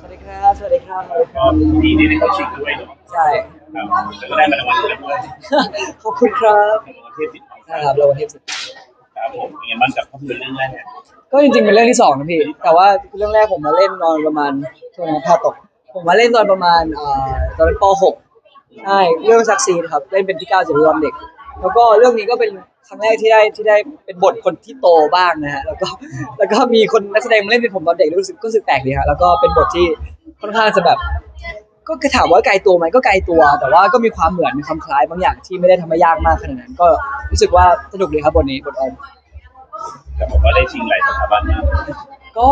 สวัสดีครับ สวัสดีครับก็ดีที่ได้เข้าชิงด้วยเนาะใช่ ครับแล้วก็ได้มารางวัลด้วยขอบคุณครับรางวัลเทพสิทธิ์ของใช่ครับเราวันเทพสุดครับผมเป็นไงบ้างกับภาพยนตร์เรื่องแรกก็จริงๆเป็นเรื่องที่สองนะพี่ แต่ว่าเรื่องแรกผมมาเล่นตอนประมาณช่วงนั้นพาตก ผมมาเล่นตอนประมาณเอ่อตอนป .6 ใช่ เรื่องซักซีนครับ เล่นเป็นพี่ก้าวจริยวัฒน์เด็ก แล้วก็เรื่องนี้ก็เป็น ครั้งแรกที่ได้ที่ได้เป็นบทคนที่โตบ้างนะฮะแล้วก็แล้วก็มีคนนักแสดงมาเล่นเป็นผมตอนเด็กรู้สึกก็รู้สึกแปลกดีฮะแล้วก็เป็นบทที่ค่อนข้างจะแบบ ก็คือถามว่าไกลตัวไหมก็ไกลตัว แต่ว่าก็มีความเหมือนมีความคล้ายบางอย่างที่ไม่ได้ทำให้ยากมากขนาดนั้น ก็รู้สึกว่าสนุกดีครับบทนี้บทออมแต่ผมว่าได้ชิงหลายสถาบันมากก็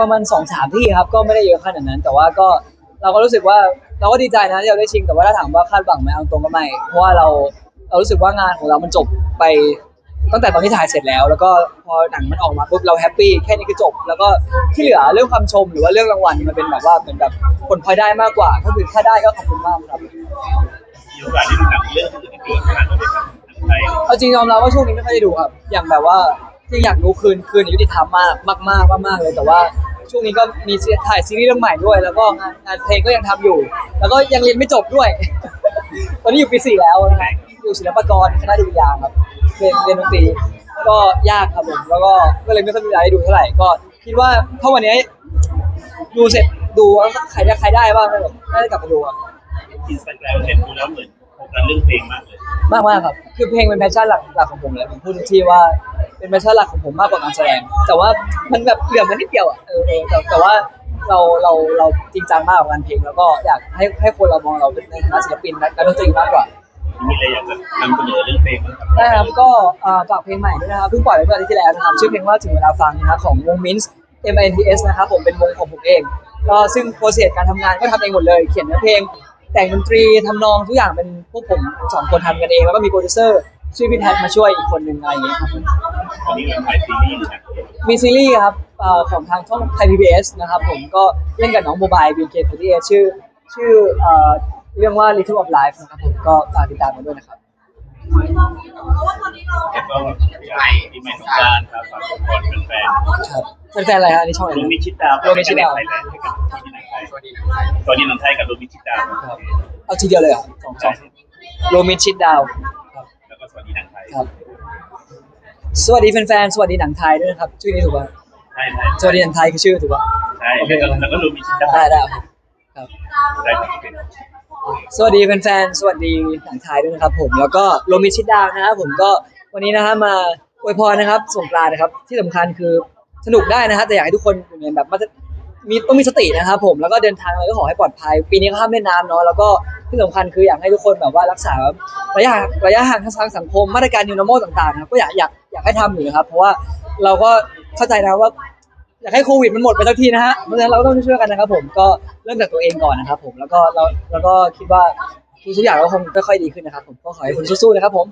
ประมาณสองสามที่ครับ ก็ไม่ได้เยอะขนาดนั้น แต่ว่าก็เราก็รู้สึกว่าเราก็ดีใจนะที่เราได้ชิงแต่ว่าถ้าถามว่าคาดหวังไหมเอาตรงก็ไม่เพราะว่าเรา เรารู้สึกว่างานของเรามันจบไปตั้งแต่ตอนที่ถ่ายเสร็จแล้ว แล้วก็พอหนังมันออกมาปุ๊บเราแฮปปี้แค่นี้คือจบ แล้วก็ที่เหลือเรื่องความชมหรือว่าเรื่องรางวัลมันเป็นแบบว่าเป็นแบบผลพลอยได้มากกว่าถ้าคือถ้าได้ก็ขอบคุณมากครับมีโอกาสได้ดูหนังเรื่องอื่นๆอีกขนาดนั้นเลยครับหนังไทยเอาจริงยอมรับว่าช่วงนี้ไม่ค่อยได้ดูครับ อย่างแบบว่าที่อยากดูคืนคืนยุติธรรมมากมากมากมากๆเลยแต่ว่าช่วงนี้ก็มีถ่ายซีรีส์เรื่องใหม่ด้วย แล้วก็งานงานเพลงก็ยังทำอยู่ แล้วก็ยังเรียนไม่จบด้วย ตอนนี้อยู่ปีสี่แล้วนะครับ อยู่ศิลปากรคณะดุริยางค์ครับเรียนเรียนดนตรีก็ยากครับผมแล้วก็ก็เลยไม่ค่อยมีเวลาได้ดูเท่าไหร่ก็ คิดว่าถ้าวันนี้ดูเสร็จดูแล้วใครได้ใครได้บ้างก็แบบน่าจะกลับมาดูครับอินสตาแกรมเห็นดูแล้วเหมือนโฟกัสเรื่องเพลงมากเลยมากมากๆครับ คือเพลงเป็นแพชชั่นหลักหลักของผมเลยผมพูดทุกที่ว่าเป็นแพชชั่นหลักของผมมากกว่าการแสดง แต่ว่ามันแบบเหลือมันนิดเดียวอะเออเออแต่แต่ว่าเราเราเราจริงจังมากกับงานเพลงแล้วก็อยากให้ให้คนเรามองเราเป็นในฐานะศิลปินนักดนตรีมากกว่า มีอะไรอยากจะนำเสนอเรื่องเพลงบ้างครับนะครับก็อ่าฝากเพลงใหม่ด้วยนะครับเพิ่งปล่อยไปเมื่ออาทิตย์ที่แล้วนะครับชื่อเพลงว่าถึงเวลาฟังนะครับของวงมินส์ M I N T S นะครับผมเป็นวงของผมเองก็ซึ่งโปรเซสการทำงานก็ทำเองหมดเลย เขียนเนื้อเพลง แต่งดนตรีทำนองทุกอย่างเป็นพวกผมสองคนทำกันเองแล้วก็มีโปรดิวเซอร์ชื่อพี่แพทมาช่วยอีกคนหนึ่งอะไรอย่างเงี้ยครับวันนี้เราถ่ายซีรีส์หรือหนังมีซีรีส์ครับเอ่อของทางช่องไทยพีบีนะครับผมก็เล่นกับน้องโมบายบีเคฟทีชื่อชื่อเอ่อ เรื่องว่า Little of Life นะครับผมก็ฝากติดตามกันด้วยนะครับ แล้วก็ใหม่ที่ใหม่สงกรารครับฝากทุกคนเป็นแฟนครับเป็นแฟนอะไรฮะอันนี่ช่องไหนโรนะมิชิดดาวโรมิชิดดาวไทยแลนด์ให้กับที่หนังไทยตอนนี้หนังไทยกับโรมิชิดดาวครับเอาทีเดียวเลยเหรอสองสองโรมินชิดดาวครับแล้วก็สวัสดีหนังไทยครับ สวัสดีแฟนๆสวัสดีหนังไทยด้วยนะครับชื่อนี้ถูกป่ะใช่ใช่สวัสดีหนังไทยคือชื่อถูกป่ะใช่แล้วก็แล้วก็โรมิชิดดาวได้ได้ครับครับ ได้ครับเป็น สวัสดีแฟนๆ สวัสดีหนังไทยด้วยนะครับผม แล้วก็โรมิชิดดาวนะครับผมก็วันนี้นะฮะมาอวยพรนะครับสงกรานต์นะครับ ที่สำคัญคือสนุกได้นะฮะแต่อยากให้ทุกคนอยู่ในแบบมามีต้องมีสตินะครับผมแล้วก็เดินทางอะไรก็ขอให้ปลอดภัย ปีนี้ก็ห้ามเล่นน้ำเนาะแล้วก็ที่สำคัญคืออยากให้ทุกคนแบบว่ารักษาระยะระยะห่างทางสังคมมาตรการ new normal ต่างๆนะครับก็อยากอยากอยากให้ทำอยู่นะครับเพราะว่าเราก็เข้าใจนะว่า อยากให้โควิดมันหมดไปสักทีนะฮะเพราะฉะนั้นเราก็ต้องช่วยกันนะครับผมก็เริ่มจากตัวเองก่อนนะครับ ผมแล้วก็เราแล้วก็คิดว่าทุกๆอย่างก็คงค่อยๆดีขึ้นนะครับ ผมก็ขอให้คุณสู้ๆนะครับผม